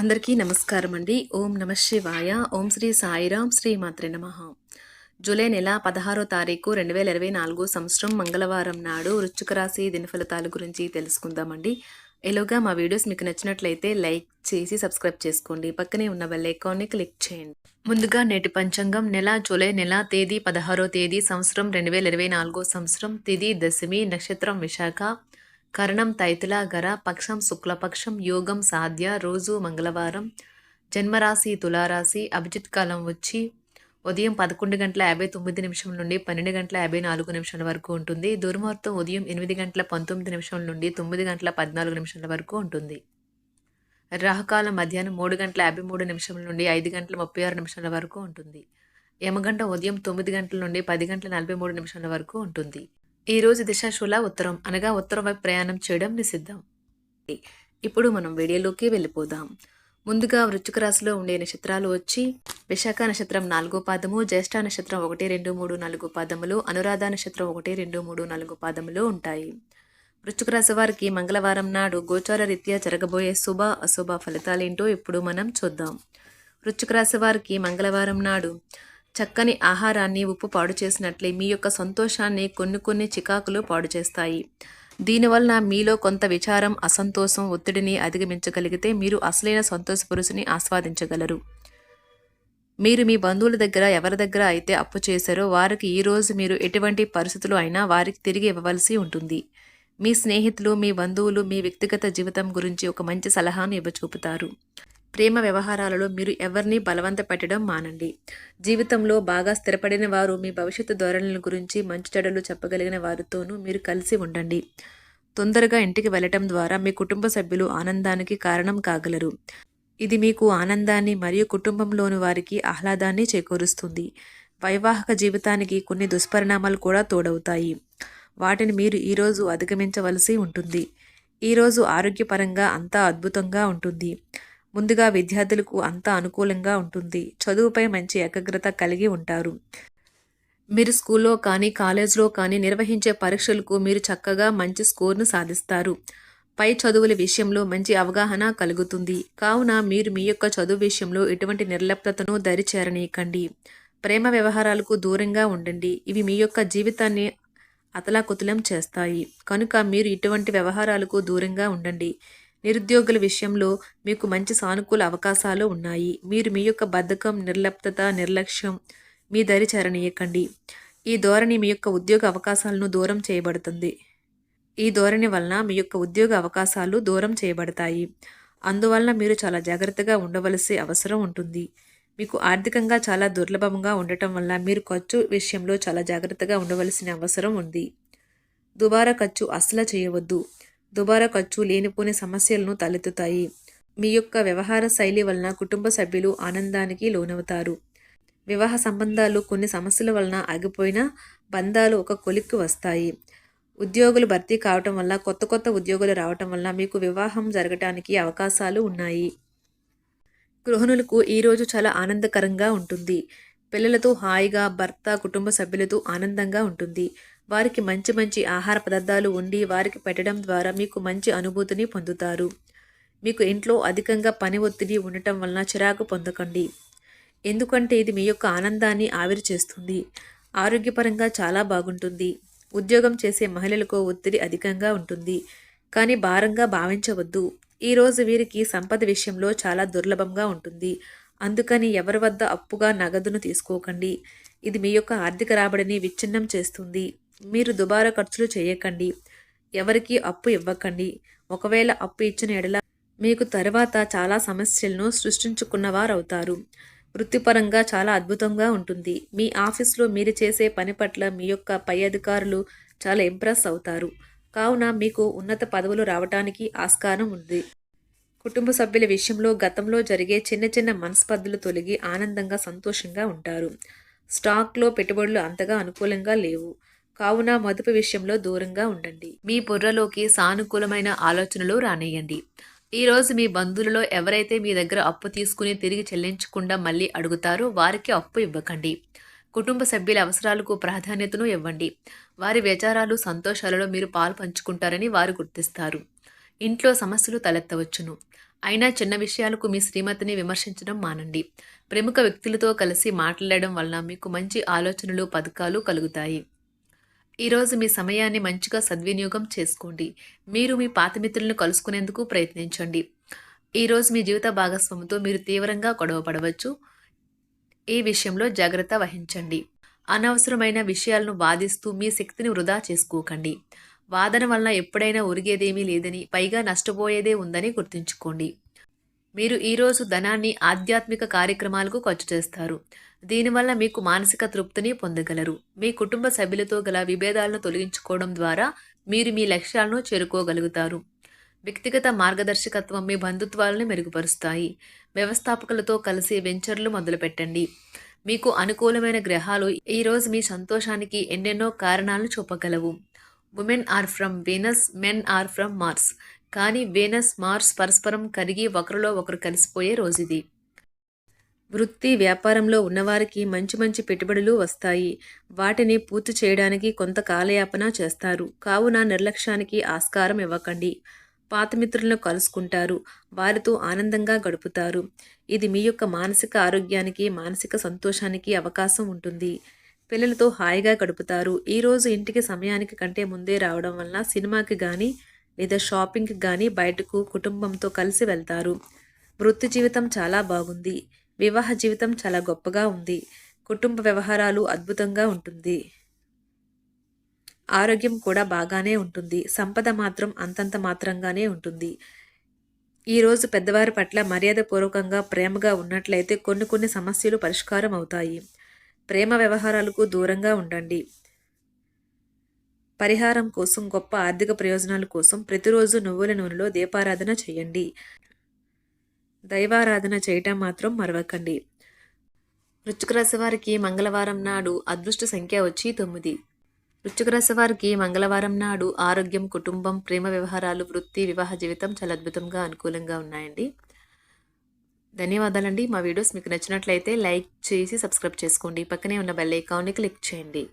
అందరికీ నమస్కారం అండి ఓం నమ శివాయ. ఓం శ్రీ సాయిరాం శ్రీ మాత్రే నమ. జూలై నెల పదహారో తారీఖు రెండు వేల ఇరవై నాలుగు సంవత్సరం మంగళవారం నాడు వృశ్చిక రాశి దినఫలితాల గురించి తెలుసుకుందామండి. ఎలాగా మా వీడియోస్ మీకు నచ్చినట్లయితే లైక్ చేసి సబ్స్క్రైబ్ చేసుకోండి. పక్కనే ఉన్న బెల్ ఐకాన్ని క్లిక్ చేయండి. ముందుగా నేటి పంచాంగం నెల జూలై నెల తేదీ పదహారో తేదీ సంవత్సరం రెండు వేల ఇరవై నాలుగో సంవత్సరం తిది దశమి నక్షత్రం విశాఖ కరణం తైతులాగర పక్షం శుక్లపక్షం యోగం సాధ్య రోజు మంగళవారం. జన్మరాశి తులారాశి అభిజిత్ కాలం వచ్చి ఉదయం పదకొండు గంటల యాభై తొమ్మిది నిమిషం నుండి పన్నెండు గంటల యాభై నాలుగు నిమిషాల వరకు ఉంటుంది. దుర్ముహూర్తం ఉదయం ఎనిమిది గంటల పంతొమ్మిది నిమిషం నుండి తొమ్మిది గంటల పద్నాలుగు నిమిషాల వరకు ఉంటుంది. రాహుకాలం మధ్యాహ్నం మూడు గంటల యాభై మూడు నిమిషాల నుండి ఐదు గంటల ముప్పై ఆరు నిమిషాల వరకు ఉంటుంది. యమగంట ఉదయం తొమ్మిది గంటల నుండి పది గంటల నలభై మూడు నిమిషాల వరకు ఉంటుంది. ఈ రోజు దిశాశూల ఉత్తరం అనగా ఉత్తరం వైపు ప్రయాణం చేయడం నిషిద్ధం. ఇప్పుడు మనం వీడియోలోకి వెళ్ళిపోదాం. ముందుగా వృశ్చిక రాశిలో ఉండే నక్షత్రాలు వచ్చి విశాఖ నక్షత్రం నాలుగో పాదము జ్యేష్ఠ నక్షత్రం ఒకటి రెండు మూడు నాలుగు పాదములు అనురాధ నక్షత్రం ఒకటి రెండు మూడు నాలుగు పాదములు ఉంటాయి. వృశ్చిక రాశి వారికి మంగళవారం నాడు గోచార రీత్యా జరగబోయే శుభ అశుభ ఫలితాలేంటో ఇప్పుడు మనం చూద్దాం. వృశ్చిక రాశి వారికి మంగళవారం నాడు చక్కని ఆహారాన్ని ఉప్పు పాడు చేసినట్లే మీ యొక్క సంతోషాన్ని కొన్ని కొన్ని చికాకులు పాడు చేస్తాయి. దీనివలన మీలో కొంత విచారం అసంతోషం ఒత్తిడిని అధిగమించగలిగితే మీరు అసలైన సంతోష పురుషుని ఆస్వాదించగలరు. మీరు మీ బంధువుల దగ్గర ఎవరి దగ్గర అయితే అప్పు చేశారో వారికి ఈరోజు మీరు ఎటువంటి పరిస్థితులు అయినా వారికి తిరిగి ఇవ్వవలసి ఉంటుంది. మీ స్నేహితులు మీ బంధువులు మీ వ్యక్తిగత జీవితం గురించి ఒక మంచి సలహాను ఇవ్వచూపుతారు. ప్రేమ వ్యవహారాలలో మీరు ఎవరిని బలవంత పెట్టడం మానండి. జీవితంలో బాగా స్థిరపడిన వారు మీ భవిష్యత్తు ధోరణుల గురించి మంచి చెడులు చెప్పగలిగిన వారితోనూ మీరు కలిసి ఉండండి. తొందరగా ఇంటికి వెళ్ళటం ద్వారా మీ కుటుంబ సభ్యులు ఆనందానికి కారణం కాగలరు. ఇది మీకు ఆనందాన్ని మరియు కుటుంబంలోని వారికి ఆహ్లాదాన్ని చేకూరుస్తుంది. వైవాహిక జీవితానికి కొన్ని దుష్పరిణామాలు కూడా తోడవుతాయి. వాటిని మీరు ఈరోజు అధిగమించవలసి ఉంటుంది. ఈరోజు ఆరోగ్యపరంగా అంతా అద్భుతంగా ఉంటుంది. ముందుగా విద్యార్థులకు అంతా అనుకూలంగా ఉంటుంది. చదువుపై మంచి ఏకాగ్రత కలిగి ఉంటారు. మీరు స్కూల్లో కానీ కాలేజ్లో కానీ నిర్వహించే పరీక్షలకు మీరు చక్కగా మంచి స్కోర్ను సాధిస్తారు. పై చదువుల విషయంలో మంచి అవగాహన కలుగుతుంది. కావున మీరు మీ యొక్క చదువు విషయంలో ఎటువంటి నిర్లిప్తతను దరిచేరనీయకండి. ప్రేమ వ్యవహారాలకు దూరంగా ఉండండి. ఇవి మీ యొక్క జీవితాన్ని అతలాకుతలం చేస్తాయి. కనుక మీరు ఇటువంటి వ్యవహారాలకు దూరంగా ఉండండి. నిరుద్యోగుల విషయంలో మీకు మంచి సానుకూల అవకాశాలు ఉన్నాయి. మీరు మీ యొక్క బద్ధకం నిర్లిప్తత నిర్లక్ష్యం మీ దరి చేరనీయకండి ఈ ధోరణి మీ యొక్క ఉద్యోగ అవకాశాలను దూరం చేయబడుతుంది. ఈ ధోరణి వలన మీ యొక్క ఉద్యోగ అవకాశాలు దూరం చేయబడతాయి. అందువలన మీరు చాలా జాగ్రత్తగా ఉండవలసి అవసరం ఉంటుంది. మీకు ఆర్థికంగా చాలా దుర్లభంగా ఉండటం వల్ల మీరు ఖర్చు విషయంలో చాలా జాగ్రత్తగా ఉండవలసిన అవసరం ఉంది. దుబారా ఖర్చు అస్సలు చేయవద్దు. దుబారా ఖర్చు లేనిపోని సమస్యలను తలెత్తుతాయి. మీ యొక్క వ్యవహార శైలి వలన కుటుంబ సభ్యులు ఆనందానికి లోనవుతారు. వివాహ సంబంధాలు కొన్ని సమస్యల వలన ఆగిపోయిన బంధాలు ఒక కొలిక్కి వస్తాయి. ఉద్యోగులు భర్తీ కావటం వల్ల కొత్త కొత్త ఉద్యోగులు రావటం వల్ల మీకు వివాహం జరగటానికి అవకాశాలు ఉన్నాయి. గృహిణులకు ఈరోజు చాలా ఆనందకరంగా ఉంటుంది. పిల్లలతో హాయిగా భర్త కుటుంబ సభ్యులతో ఆనందంగా ఉంటుంది. వారికి మంచి మంచి ఆహార పదార్థాలు ఉండి వారికి పెట్టడం ద్వారా మీకు మంచి అనుభూతిని పొందుతారు. మీకు ఇంట్లో అధికంగా పని ఒత్తిడి ఉండటం వలన చిరాకు పొందకండి. ఎందుకంటే ఇది మీ యొక్క ఆనందాన్ని ఆవిరి చేస్తుంది. ఆరోగ్యపరంగా చాలా బాగుంటుంది. ఉద్యోగం చేసే మహిళలకు ఒత్తిడి అధికంగా ఉంటుంది. కానీ భారంగా భావించవద్దు. ఈరోజు వీరికి సంపద విషయంలో చాలా దుర్లభంగా ఉంటుంది. అందుకని ఎవరి వద్ద అప్పుగా నగదును తీసుకోకండి. ఇది మీ యొక్క ఆర్థిక రాబడిని విచ్ఛిన్నం చేస్తుంది. మీరు దుబారా ఖర్చులు చేయకండి. ఎవరికి అప్పు ఇవ్వకండి. ఒకవేళ అప్పు ఇచ్చిన ఎడల మీకు తర్వాత చాలా సమస్యలను సృష్టించుకున్నవారవుతారు. వృత్తిపరంగా చాలా అద్భుతంగా ఉంటుంది. మీ ఆఫీస్లో మీరు చేసే పని పట్ల మీ యొక్క పై అధికారులు చాలా ఇంప్రెస్ అవుతారు. కావున మీకు ఉన్నత పదవులు రావడానికి ఆస్కారం ఉంది. కుటుంబ సభ్యుల విషయంలో గతంలో జరిగే చిన్న చిన్న మనస్పర్ధలు తొలగి ఆనందంగా సంతోషంగా ఉంటారు. స్టాక్లో పెట్టుబడులు అంతగా అనుకూలంగా లేవు. కావున మదుపు విషయంలో దూరంగా ఉండండి. మీ బుర్రలోకి సానుకూలమైన ఆలోచనలు రానేయండి ఈరోజు మీ బంధువులలో ఎవరైతే మీ దగ్గర అప్పు తీసుకుని తిరిగి చెల్లించకుండా మళ్ళీ అడుగుతారో వారికి అప్పు ఇవ్వకండి. కుటుంబ సభ్యుల అవసరాలకు ప్రాధాన్యతను ఇవ్వండి. వారి విచారాలు సంతోషాలలో మీరు పాలు పంచుకుంటారని వారు గుర్తిస్తారు. ఇంట్లో సమస్యలు తలెత్తవచ్చును. అయినా చిన్న విషయాలకు మీ శ్రీమతిని విమర్శించడం మానండి. ప్రముఖ వ్యక్తులతో కలిసి మాట్లాడడం వలన మీకు మంచి ఆలోచనలు పథకాలు కలుగుతాయి. ఈరోజు మీ సమయాన్ని మంచిగా సద్వినియోగం చేసుకోండి. మీరు మీ పాత మిత్రులను కలుసుకునేందుకు ప్రయత్నించండి. ఈరోజు మీ జీవిత భాగస్వామితో మీరు తీవ్రంగా గొడవపడవచ్చు ఈ విషయంలో జాగ్రత్త వహించండి. అనవసరమైన విషయాలను వాదిస్తూ మీ శక్తిని వృధా చేసుకోకండి. వాదన వలన ఎప్పుడైనా ఒరిగేదేమీ లేదని పైగా నష్టపోయేదే ఉందని గుర్తుంచుకోండి. మీరు ఈరోజు ధనాన్ని ఆధ్యాత్మిక కార్యక్రమాలకు ఖర్చు చేస్తారు. దీనివల్ల మీకు మానసిక తృప్తిని పొందగలరు. మీ కుటుంబ సభ్యులతో గల విభేదాలను తొలగించుకోవడం ద్వారా మీరు మీ లక్ష్యాలను చేరుకోగలుగుతారు. వ్యక్తిగత మార్గదర్శకత్వం మీ బంధుత్వాలను మెరుగుపరుస్తాయి. వ్యవస్థాపకులతో కలిసి వెంచర్లు మొదలుపెట్టండి. మీకు అనుకూలమైన గ్రహాలు ఈరోజు మీ సంతోషానికి ఎన్నెన్నో కారణాలను చూపగలవు. Women are from Venus men are from Mars కానీ వేనస్ మార్స్ పరస్పరం కరిగి ఒకరిలో ఒకరు కలిసిపోయే రోజుది. వృత్తి వ్యాపారంలో ఉన్నవారికి మంచి మంచి పెట్టుబడులు వస్తాయి. వాటిని పూర్తి చేయడానికి కొంత కాలయాపన చేస్తారు. కావున నిర్లక్ష్యానికి ఆస్కారం ఇవ్వకండి. పాత మిత్రులను కలుసుకుంటారు. వారితో ఆనందంగా గడుపుతారు. ఇది మీ యొక్క మానసిక ఆరోగ్యానికి మానసిక సంతోషానికి అవకాశం ఉంటుంది. పిల్లలతో హాయిగా గడుపుతారు. ఈరోజు ఇంటికి సమయానికి కంటే ముందే రావడం వలన సినిమాకి కానీ లేదా షాపింగ్కి కానీ బయటకు కుటుంబంతో కలిసి వెళ్తారు. వృత్తి జీవితం చాలా బాగుంది. వివాహ జీవితం చాలా గొప్పగా ఉంది. కుటుంబ వ్యవహారాలు అద్భుతంగా ఉంటుంది. ఆరోగ్యం కూడా బాగానే ఉంటుంది. సంపద మాత్రం అంతంత మాత్రంగానే ఉంటుంది. ఈరోజు పెద్దవారి పట్ల మర్యాదపూర్వకంగా ప్రేమగా ఉన్నట్లయితే కొన్ని కొన్ని సమస్యలు పరిష్కారం అవుతాయి. ప్రేమ వ్యవహారాలకు దూరంగా ఉండండి. పరిహారం కోసం గొప్ప ఆర్థిక ప్రయోజనాల కోసం ప్రతిరోజు నువ్వుల నూనెలో దీపారాధన చేయండి. దైవారాధన చేయటం మాత్రం మరవకండి. వృశ్చిక రాశి వారికి మంగళవారం నాడు అదృష్ట సంఖ్య వచ్చి తొమ్మిది. వృశ్చిక రాశి వారికి మంగళవారం నాడు ఆరోగ్యం కుటుంబం ప్రేమ వ్యవహారాలు వృత్తి వివాహ జీవితం చాలా అద్భుతంగా అనుకూలంగా ఉన్నాయండి. ధన్యవాదాలండి. మా వీడియోస్ మీకు నచ్చినట్లయితే లైక్ చేసి సబ్స్క్రైబ్ చేసుకోండి. పక్కనే ఉన్న బెల్ ఐకాన్ని క్లిక్ చేయండి.